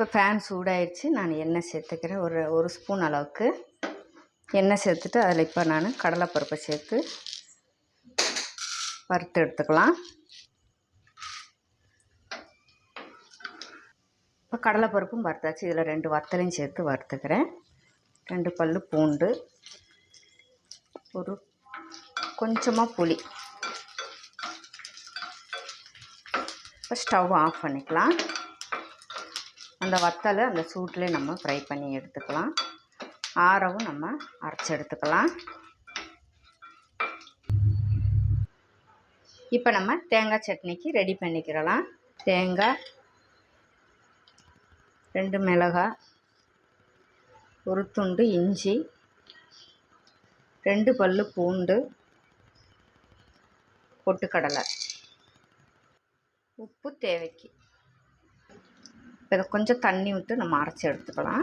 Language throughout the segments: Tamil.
இப்போ ஃபேன் சூடாயிடுச்சு நான் எண்ணெய் சேர்த்துக்கிறேன். ஒரு ஒரு ஸ்பூன் அளவுக்கு எண்ணெய் சேர்த்துட்டு அதில் இப்போ நான் கடலைப்பருப்பை சேர்த்து வறுத்து எடுத்துக்கலாம். இப்போ கடலைப்பருப்பும் வறுத்தாச்சு. இதில் ரெண்டு வத்தலையும் சேர்த்து வறுத்துக்கிறேன். ரெண்டு பல் பூண்டு ஒரு கொஞ்சமாக புளி. இப்போ ஸ்டவ் ஆஃப் பண்ணிக்கலாம். அந்த வத்தலை அந்த சூட்டில் நம்ம ஃப்ரை பண்ணி எடுத்துக்கலாம். ஆறவும் நம்ம அரைச்சி எடுத்துக்கலாம். இப்போ நம்ம தேங்காய் சட்னிக்கு ரெடி பண்ணிக்கிறலாம். தேங்காய் ரெண்டு மிளகாய் ஒரு துண்டு இஞ்சி ரெண்டு பல் பூண்டு பொட்டுக்கடலை. உப்பு தேவைக்கு. இப்போ இதை கொஞ்சம் தண்ணி விட்டு நம்ம அரைச்சி எடுத்துக்கலாம்.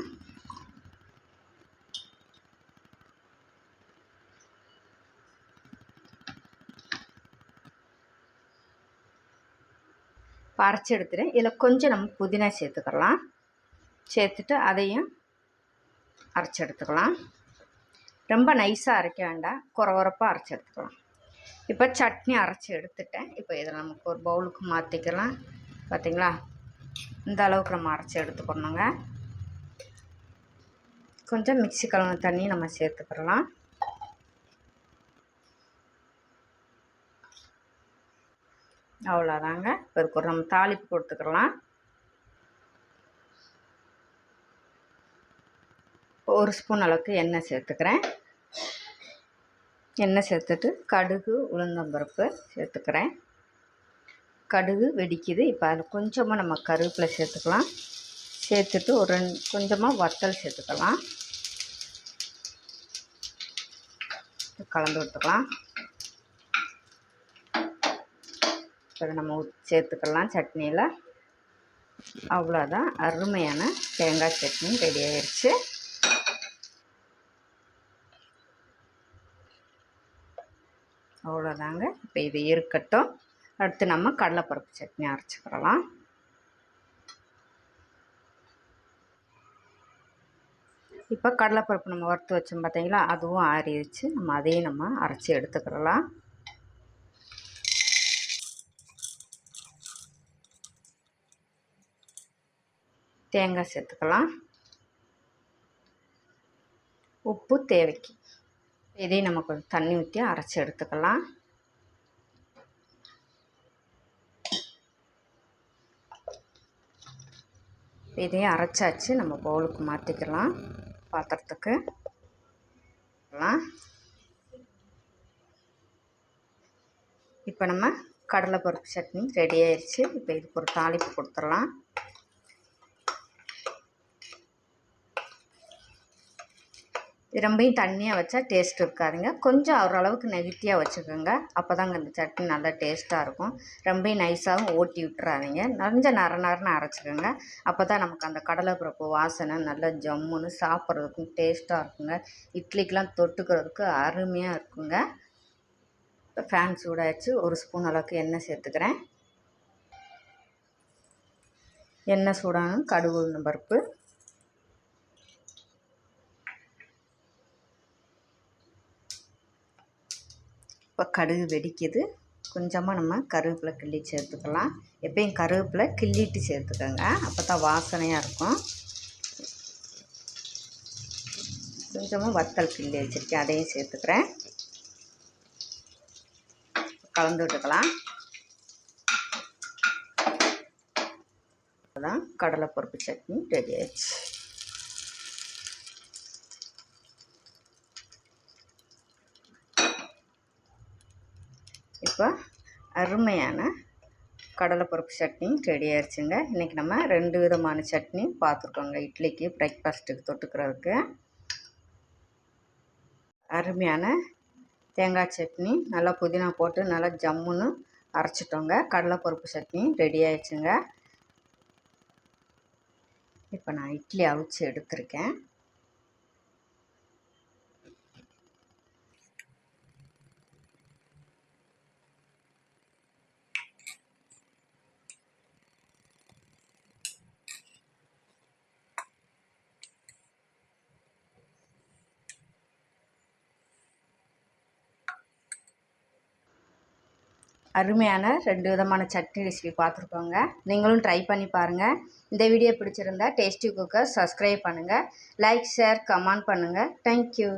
இப்போ அரைச்சி எடுத்துகிறேன் இதில் கொஞ்சம் நம்ம புதினா சேர்த்துக்கலாம். சேர்த்துட்டு அதையும் அரைச்சி எடுத்துக்கலாம். ரொம்ப நைஸாக அரைக்க வேண்டாம். குறவரப்பாக அரைச்சி எடுத்துக்கலாம். இப்போ சட்னி அரைச்சி எடுத்துட்டேன். இப்போ இதை நமக்கு ஒரு பவுலுக்கு மாற்றிக்கலாம் பார்த்தீங்களா? இந்த அளவுக்கு நம்ம அரைச்சி எடுத்துக்கணுங்க. கொஞ்சம் மிக்ஸி கலந்த தண்ணி நம்ம சேர்த்துக்கிறலாம் அவ்வளோதாங்க. இப்போ நம்ம தாளிப்பு கொடுத்துக்கலாம் ஒரு ஸ்பூன் அளவுக்கு எண்ணெய் சேர்த்துக்கிறேன். எண்ணெய் சேர்த்துட்டு கடுகு உளுந்தம்பருப்பு சேர்த்துக்கிறேன். கடுகு வெடிக்குது. இப்போ அதில் கொஞ்சமாக நம்ம கருவேப்பிலை சேர்த்துக்கலாம். சேர்த்துட்டு ஒரு ரெண்டு கொஞ்சமாக வத்தல் சேர்த்துக்கலாம். கலந்து விட்டுக்கலாம். இப்போ நம்ம சேர்த்துக்கலாம் சட்னியில். அவ்வளோதான் அருமையான தேங்காய் சட்னி ரெடி ஆயிடுச்சு அவ்வளோதாங்க இப்போ இது இருக்கட்டும். அடுத்து நம்ம கடலைப்பருப்பு சட்னி அரைச்சிக்கிறலாம் இப்போ கடலைப்பருப்பு நம்ம வறுத்து வச்சோம் பார்த்தீங்களா அதுவும் ஆறிடுச்சு. நம்ம அதையும் நம்ம அரைச்சி எடுத்துக்கிறலாம் தேங்காய் சேர்த்துக்கலாம். உப்பு தேவைக்கு. இதையும் நம்ம கொஞ்சம் தண்ணி ஊற்றி அரைச்சி எடுத்துக்கலாம். இதையும் அரைச்சாச்சு. நம்ம பவுலுக்கு மாற்றிக்கலாம் பாத்திரத்துக்கு. இப்போ நம்ம கடலைப்பருப்பு சட்னி ரெடி ஆயிடுச்சு இப்போ இதுக்கு ஒரு தாளிப்பு கொடுத்துடலாம். இது தண்ணியாக வச்சா டேஸ்ட் இருக்காதுங்க. கொஞ்சம் ஓரளவுக்கு நெகிட்டியாக வச்சுக்கோங்க. அப்போ தாங்க இந்த சட்னி நல்லா டேஸ்ட்டாக இருக்கும். ரொம்பையும் நைஸாகவும் ஓட்டி விட்டுறாதீங்க. கொஞ்சம் நர நரன்னு அரைச்சிக்கோங்க. அப்போ தான் நமக்கு அந்த கடலைப்பருப்பு வாசனை நல்லா ஜம்முன்னு சாப்பிட்றதுக்கும் டேஸ்ட்டாக இருக்குங்க. இட்லிக்கெலாம் தொட்டுக்கிறதுக்கு அருமையாக இருக்குங்க. இப்போ ஃபேன் சூடாகிடுச்சு ஒரு ஸ்பூன் அளவுக்கு எண்ணெய் சேர்த்துக்கிறேன். எண்ணெய் சூடானும் கடுகு பருப்பு. இப்போ கடுகு வெடிக்குது. கொஞ்சமாக நம்ம கருவேப்பிலை கிள்ளி சேர்த்துக்கலாம். எப்பயும் கருவேப்பிலை கிள்ளிட்டு சேர்த்துக்கோங்க. அப்போ தான் வாசனையாக இருக்கும். கொஞ்சமாக வத்தல் கிள்ளி வச்சுருக்கேன். அதையும் சேர்த்துக்கிறேன். கலந்து விட்டுக்கலாம். அதான் கடலைப்பருப்பு சட்னி ரெடி ஆயிடுச்சு. இப்போ அருமையான கடலைப்பருப்பு சட்னி ரெடி ஆயிடுச்சுங்க இன்றைக்கி நம்ம ரெண்டு விதமான சட்னி பார்த்துருக்கோங்க. இட்லிக்கு பிரேக்ஃபாஸ்ட்டுக்கு தொட்டுக்கிறதுக்கு. அருமையான தேங்காய் சட்னி நல்லா புதினா போட்டு நல்லா ஜம்முன்னு அரைச்சிட்டோங்க. கடலைப்பருப்பு சட்னி ரெடி ஆயிடுச்சுங்க இப்போ நான் இட்லி அவிச்சு எடுத்திருக்கேன். அருமையான ரெண்டு விதமான சட்னி ரெசிபி பார்த்துருக்கோங்க. நீங்களும் ட்ரை பண்ணி பாருங்கள் இந்த வீடியோ பிடிச்சிருந்தா டேஸ்டி குக்கர் சப்ஸ்கிரைப் பண்ணுங்கள் லைக் ஷேர் கமெண்ட் பண்ணுங்கள் தேங்க்யூ